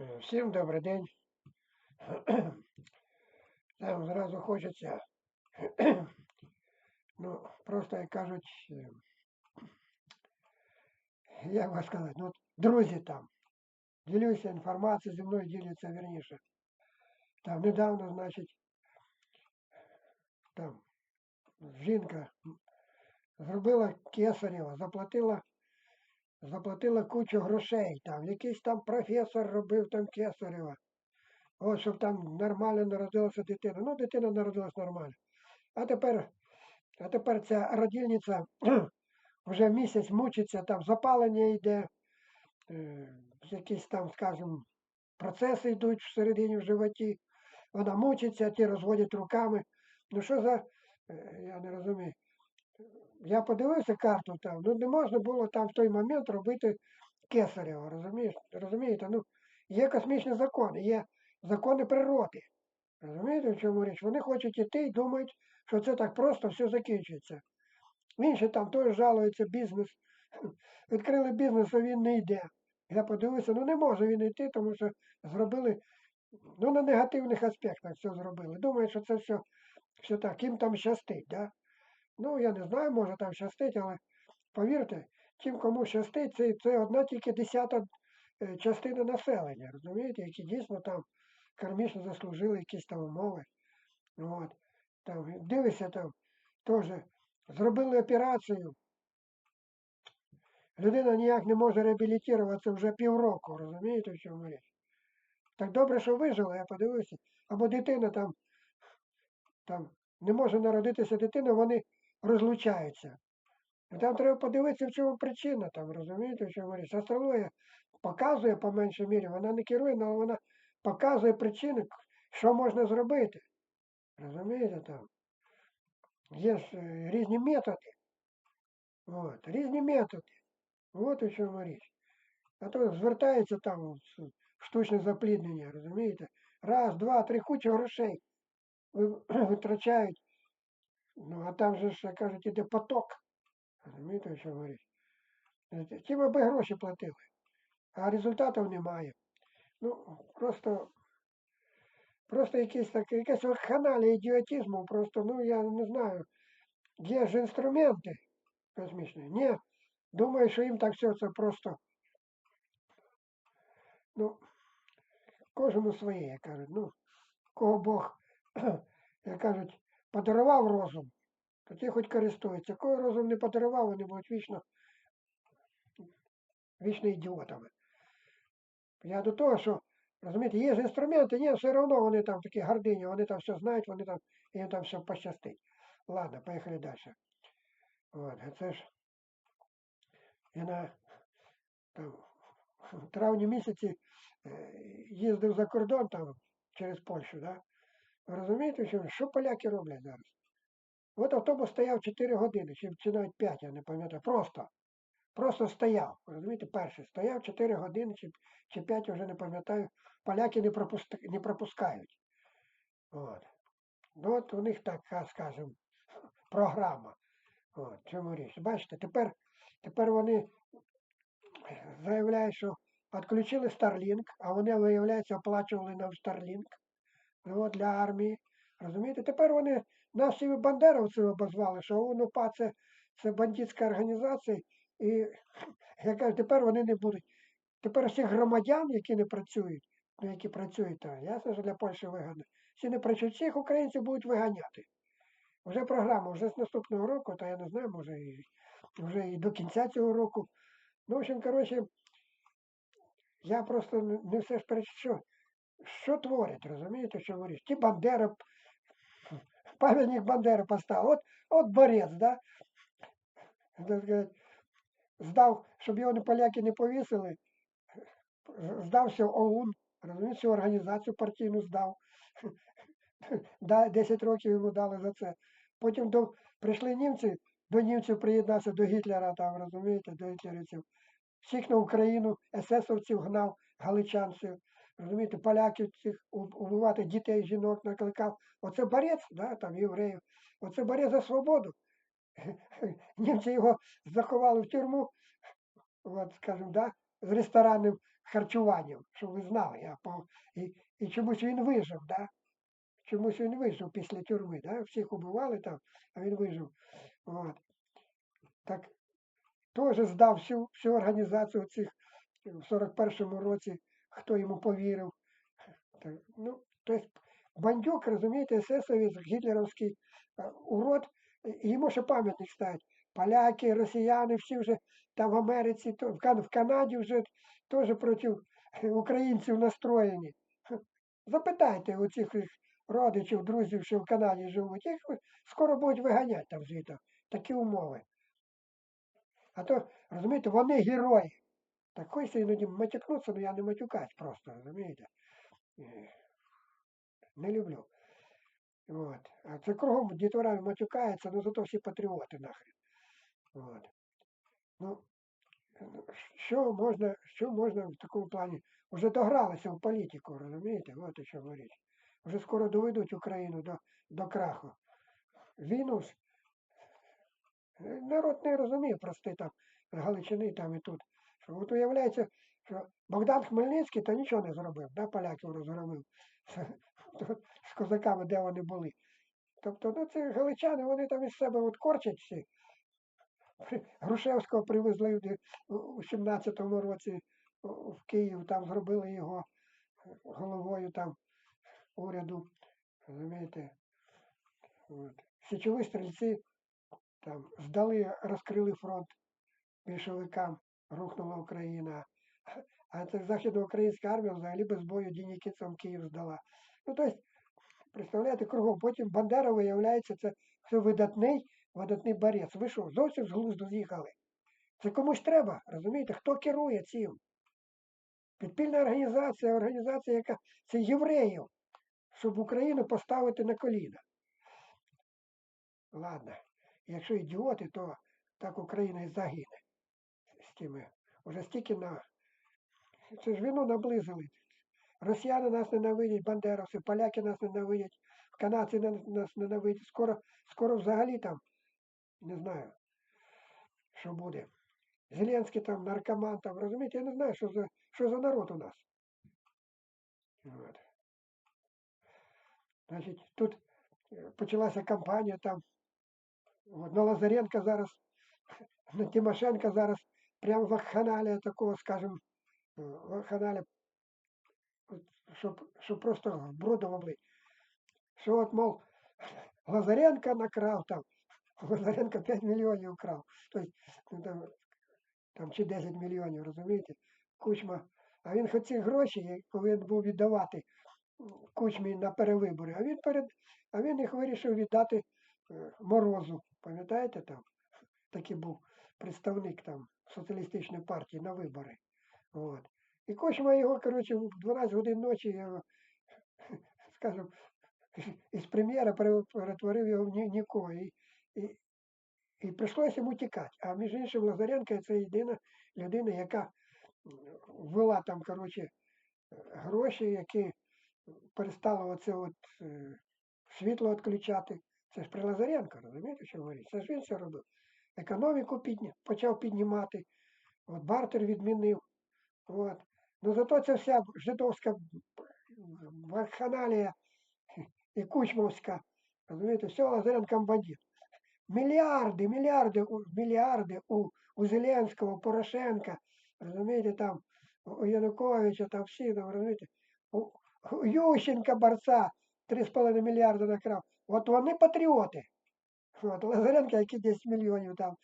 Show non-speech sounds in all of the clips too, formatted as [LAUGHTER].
Е, Всім добрий день. Там зразу хочеться, ну, просто як кажуть, е, як вас сказати, ну, от друзі там, ділюся інформацією, зі мною діляться вірніше. Там недавно, значить, там жінка м, зробила кесарева, заплатила заплатила кучу грошей там. Якийсь там професор робив там кесарева. От, щоб там нормально народилася дитина. Ну, дитина народилась нормально. А тепер, а тепер ця родильниця [CLEARS THROAT] вже місяць мучиться, там запалення йде, е, якісь там, скажімо, процеси йдуть всередині в животі. Вона мучиться, ті розводять руками. Ну що за, е, я не розумію. Я подивився карту там, ну не можна було там в той момент робити кесарево, розумієш? Розумієте? Ну, є космічні закони, є закони природи. Розумієте, в чому річ? Вони хочуть іти і думають, що це так просто все закінчується. Інші там теж жалуються бізнес. [LAUGHS] Відкрили бізнес, а він не йде. Я подивився, ну не може він йти, тому що зробили, ну на негативних аспектах все зробили. Думають, що це все, все так, їм там щастить. Да? Ну, я не знаю, може там щастить, але повірте, тим, кому щастить, це, це одна тільки десята е, частина населення, розумієте, які дійсно там кармічно заслужили якісь там умови. От. Там, дивишся там, теж зробили операцію. Людина ніяк не може реабілітуватися вже півроку, розумієте, в чому річ? Так добре, що вижила, я подивився. Або дитина там, там не може народитися дитина, вони розлучаються. І Там треба подивитися, в чому причина, там, розумієте, в чому річ. Астрологія показує по меншій мірі, вона не керує, але вона показує причини, що можна зробити. Розумієте там? Є ж е, різні методи. От, різні методи. От у чому річ. А то звертається там штучне запліднення, розумієте? Раз, два, три, куча грошей [CLEARS THROAT] витрачають. Ну, а там же ж, як кажуть, іде поток. Розумієте, що говорить? Ті аби гроші платили, а результатів немає. Ну, просто, просто якийсь так, якась вакханалія ідіотизму, просто, ну, я не знаю. Є ж інструменти космічні. Ні, думаю, що їм так все це просто, ну, кожному своє, як кажуть. Ну, кого Бог, [CLEARS THROAT] як кажуть, подарував розум, то ті хоч користуються. Кого розум не подарував, вони будуть вічно, вічно ідіотами. Я до того, що, розумієте, є ж інструменти, ні, все одно вони там такі гордині, вони там все знають, вони там, їм там все пощастить. Ладно, поїхали далі. От, це ж я на там, в травні місяці е, їздив за кордон там через Польщу, да? Розумієте, що, що поляки роблять зараз? От автобус стояв 4 години, чи, навіть 5, я не пам'ятаю. Просто. Просто стояв. Розумієте, перший стояв 4 години чи, чи 5, вже не пам'ятаю. Поляки не, пропуска, не пропускають. От. Ну, от у них така, скажімо, [LAUGHS] програма. От, чому річ. Бачите, тепер, тепер вони заявляють, що відключили Starlink, а вони, виявляється, оплачували нам Starlink от, для армії. Розумієте? Тепер вони нас всі бандеровців обозвали, що УНУПА це, це бандитська організація, і [LAUGHS] я кажу, тепер вони не будуть. Тепер всіх громадян, які не працюють, ну які працюють, то ясно, що для Польщі вигідно. Всі не працюють, всіх українців будуть виганяти. Вже програма, вже з наступного року, то я не знаю, може і вже і до кінця цього року. Ну, в общем, коротше, я просто не все ж перед що, творять, розумієте, що говориш? Ті Бандера, пам'ятник Бандери поставив. От, от борець, да? Здав, щоб його не поляки не повісили, здався ОУН, розумієте, всю організацію партійну здав. Да, 10 років йому дали за це. Потім до, прийшли німці, до німців приєднався до Гітлера, там, розумієте, до гітлерівців. Всіх на Україну, есесовців гнав, галичанців, розумієте, поляків цих убивати дітей, жінок накликав. Оце борець, да, там, євреїв. Оце борець за свободу. [LAUGHS] Німці його заховали в тюрму, от, скажімо, да, з ресторанним харчуванням, щоб ви знали. Я по... і, і чомусь він вижив, да? чомусь він вижив після тюрми. Да? Всіх убивали там, а він вижив. От. Так теж здав всю, всю організацію цих в 41-му році, хто йому повірив. Ну, тобто бандюк, розумієте, есесовець, гітлерівський е, урод, йому ще пам'ятник ставить. Поляки, росіяни, всі вже там в Америці, в, Канаді вже теж проти українців настроєні. Запитайте у цих родичів, друзів, що в Канаді живуть, їх скоро будуть виганяти там звідти. Такі умови. А то, розумієте, вони герої. Так хочеться іноді матюкнутися, але я не матюкать просто, розумієте? Е, Не люблю. От. А це кругом дітвора матюкається, ну зато всі патріоти нахрен. От. Ну, що можна, що можна в такому плані? Вже догралися в політику, розумієте? От о чому річ. Вже скоро доведуть Україну до, до краху. Війну ж е, народ не розуміє простий там Галичини там і тут. От уявляється, що Богдан Хмельницький [LAUGHS] то нічого не зробив, да, поляків розгромив з козаками, де вони були. Тобто, ну ці галичани, вони там із себе от корчать всі. Грушевського привезли у 17-му році в Київ, там зробили його головою там уряду. Розумієте? От. Січові стрільці там здали, розкрили фронт більшовикам, рухнула Україна. А це західноукраїнська армія взагалі без бою Дінікіцем Київ здала. Ну, тобто, представляєте, кругом. Потім Бандера виявляється, це все видатний, видатний борець. Ви що, зовсім з глузду з'їхали? Це комусь треба, розумієте? Хто керує цим? Підпільна організація, організація, яка це євреїв, щоб Україну поставити на коліна. Ладно, якщо ідіоти, то так Україна і загине тими. Уже стільки на. Це ж війну наблизили. Росіяни нас ненавидять, бандеровці, поляки нас ненавидять, канадці на- нас ненавидять. Скоро, скоро взагалі там, не знаю, що буде. Зеленський там, наркоман там, розумієте, я не знаю, що за, що за народ у нас. От. Значить, тут е, почалася кампанія там. От, на Лазаренка зараз, на Тимошенка зараз прямо вакханалія такого, скажімо, е, вакханалія, щоб, щоб просто брудом облить. Що от, мов, Лазаренка накрав там, Лазаренко 5 мільйонів. Тобто, ну, там, там чи 10 мільйонів, розумієте? Кучма. А він хоч ці гроші повинен був віддавати кучмі на перевибори, а він перед, а він їх вирішив віддати е, морозу. Пам'ятаєте там? Такий був представник там соціалістичної партії на вибори. От. І Кучма його, коротше, в 12 годин ночі його, [LAUGHS] скажімо, [LAUGHS] із прем'єра перетворив його в ні- нікого. І, і, і прийшлося йому тікати. А між іншим, Лазаренко це єдина людина, яка ввела там, коротше, гроші, які перестали оце от е, світло відключати. Це ж при Лазаренко, розумієте, що говорить? Це ж він це робив. Економіку підня... почав піднімати, от бартер відмінив. От. Ну зато ця вся жидовська вакханалія і кучмовська, розумієте, все Лазаренком бандит. Мільярди, мільярди, мільярди у, у Зеленського, Порошенка, розумієте, там, у Януковича, там всі, там, розумієте, у, у Ющенка борця 3,5 мільярди накрав. От вони патріоти. От Лазаренко, який 10 мільйонів там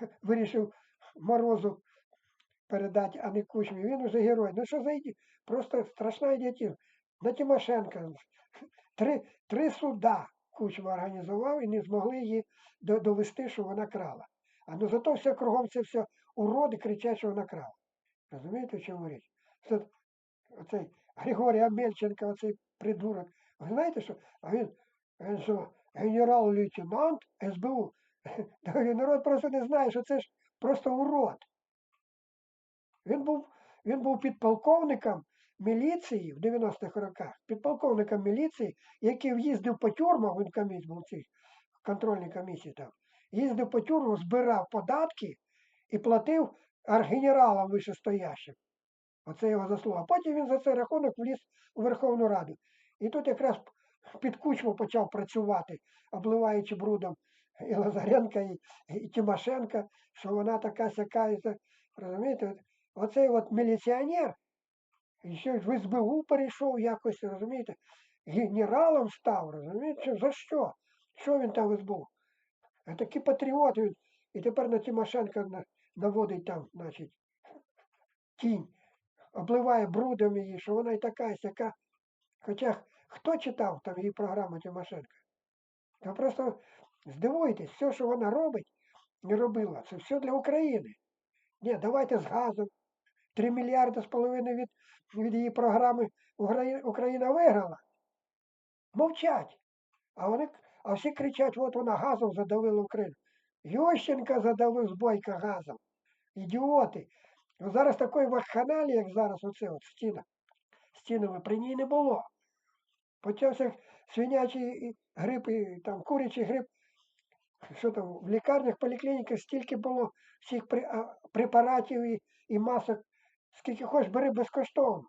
[LAUGHS] вирішив морозу передати, а не кучмі. Він уже герой. Ну що за? Просто страшна ідіотів. На Тимошенка три, три суда кучма організував і не змогли її довести, що вона крала. А ну зато все кругом це все уроди кричать, що вона крала. Розумієте, в чому річ? Це, оцей Григорій Амельченко, оцей придурок. Ви знаєте, що а він, він що, генерал-лейтенант СБУ. Та [LAUGHS] Народ просто не знає, що це ж просто урод. Він був, він був підполковником міліції в 90-х роках, підполковником міліції, який їздив по тюрмах, він коміс був цій контрольній комісії там, їздив по тюрмах, збирав податки і платив архгенералом вищестоящим. Оце його заслуга. Потім він за цей рахунок вліз у Верховну Раду. І тут якраз під кучму почав працювати, обливаючи брудом і Лазаренка, і, і Тимошенка, що вона така сяка. І розумієте, оцей от міліціонер, і ще в СБУ перейшов якось, розумієте, генералом став, розумієте, за що? Що він там в СБУ? Такий патріот, він, і тепер на Тимошенка наводить там, значить, тінь, обливає брудом її, що вона і така, сяка. Хоча хто читав там її програму Тимошенка? Та просто здивуйтесь, все, що вона робить, не робила, це все для України. Ні, давайте з газом. 3 мільярди з половиною від, від її програми Україна виграла. Мовчать. А вони, а всі кричать, от вона газом задавила Україну. Ющенка задавив з бойка газом. Ідіоти. Зараз такої вакханалії, як зараз оце от стіна. Стінами при ній не було. Почався свинячий грип, і там курячий грип. Що там, в лікарнях, поліклініках стільки було всіх препаратів і, і масок, скільки хочеш бери безкоштовно.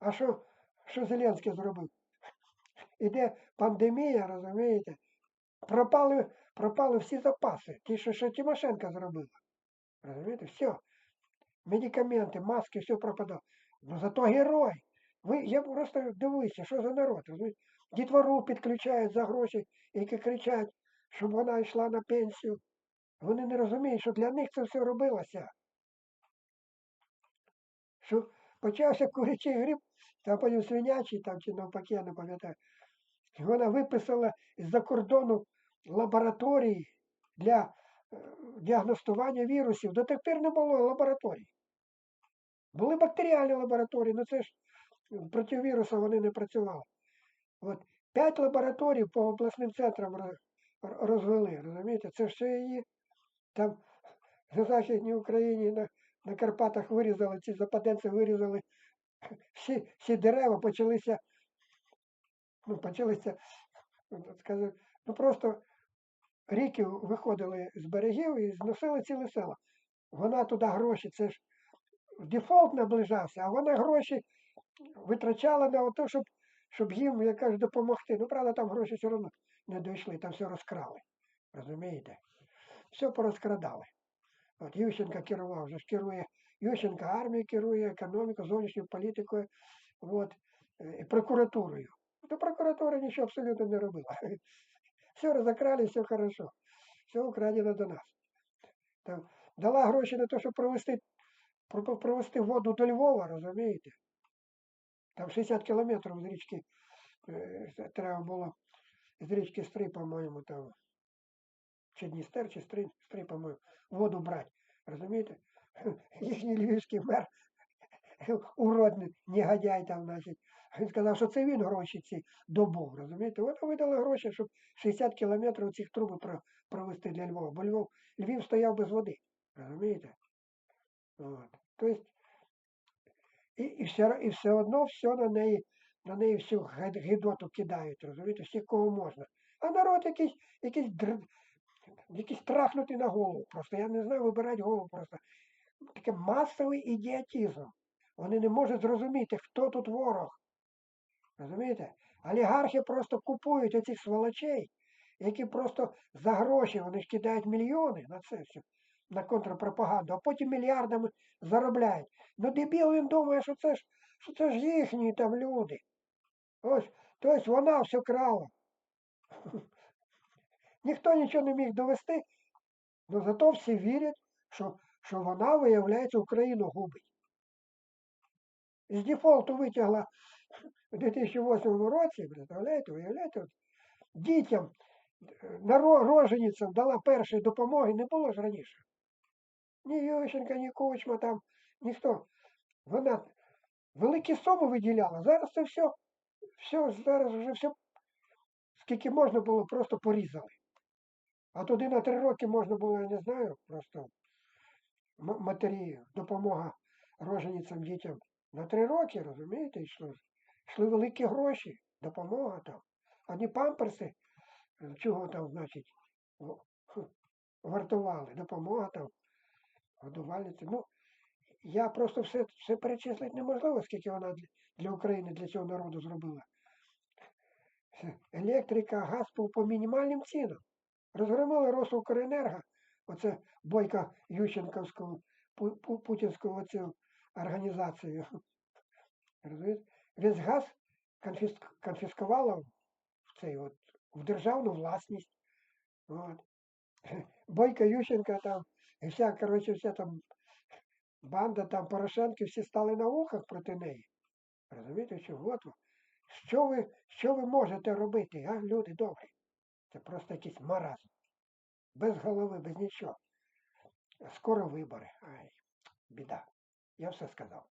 А що, що Зеленський зробив? Іде пандемія, розумієте? Пропали, пропали всі запаси. Ті, що, що Тимошенко зробила. Розумієте, все. Медикаменти, маски, все пропадало. Ну зато герой. Ви, я просто дивуюся, що за народ. Дітвору підключають за гроші, які кричать, щоб вона йшла на пенсію. Вони не розуміють, що для них це все робилося. Що почався курячий гриб, та потім свинячий там чи навпаки, я не пам'ятаю. Вона виписала з-за кордону лабораторії для е, діагностування вірусів. До тих пір не було лабораторій. Були бактеріальні лабораторії, але це ж проти вірусу вони не працювали. От п'ять лабораторій по обласним центрам розвели, розумієте? Це все її там на Західній Україні, на, на Карпатах вирізали, ці западенці вирізали всі, всі дерева, почалися, ну, почалися, ну, ну просто ріки виходили з берегів і зносили ціле село. Вона туди гроші, це ж дефолт наближався, а вона гроші витрачала на те, щоб, щоб їм, як кажуть, допомогти. Ну, правда, там гроші все одно не дійшли, там все розкрали. Розумієте? Все порозкрадали. От Ющенко керував, вже ж керує. Ющенко армією керує, економікою, зовнішньою політикою, от, е, і прокуратурою. До прокуратури нічого абсолютно не робила. [LAUGHS] Все розокрали, все хорошо. Все украдено до нас. Там, дала гроші на те, щоб провести, провести воду до Львова, розумієте? Там 60 кілометрів з річки е, треба було з річки Стри, по-моєму, там чи Дністер, чи Стри, Стри, по-моєму, воду брати. Розумієте? Їхній [LAUGHS] львівський мер, [LAUGHS] уродний негодяй там, значить, він сказав, що це він гроші ці добув, розумієте? От видали гроші, щоб 60 кілометрів цих труб провести для Львова, бо Львов, Львів стояв без води, розумієте? От. Тобто, і, і, все, і все одно все на неї, на неї всю гид- гидоту кидають, розумієте, всіх кого можна. А народ якийсь, якийсь, др... якийсь трахнутий на голову просто. Я не знаю, вибирати голову просто. Таке масовий ідіотизм. Вони не можуть зрозуміти, хто тут ворог. Розумієте? Олігархи просто купують оцих сволочей, які просто за гроші вони ж кидають мільйони на це все, на контрпропаганду, а потім мільярдами заробляють. Ну дебіл він думає, що це ж, що це ж їхні там люди. Ось, тобто вона все крала. [LAUGHS] Ніхто нічого не міг довести, але зато всі вірять, що, що вона, виявляється, Україну губить. З дефолту витягла у 2008 році, представляєте, виявляєте, дітям, е, роженицям дала першої допомоги, не було ж раніше. Ні Ющенка, ні Кучма там, ніхто. Вона великі суми виділяла. Зараз це все, все, зараз вже все, скільки можна було, просто порізали. А туди на три роки можна було, я не знаю, просто матері, допомога роженицям дітям. На три роки, розумієте, йшло. Йшли великі гроші, допомога там. Одні памперси, е, чого там, значить, вартували, допомога там, годувальниці. Ну, я просто все, все перечислити неможливо, скільки вона для, України, для цього народу зробила. Електрика, газ по, по мінімальним цінам. Розгромили Росукренерго, оце бойка Ющенковську, пу, пу, путінську оцю організацію. Весь газ конфіс, конфіскувала в цей от, в державну власність. От. Бойко Ющенко там, і вся, коротше, вся там банда там Порошенки всі стали на вухах проти неї. Розумієте, що от. Що ви, що ви можете робити, а, люди добрі? Це просто якийсь маразм. Без голови, без нічого. Скоро вибори. Ай, біда. Я все сказав.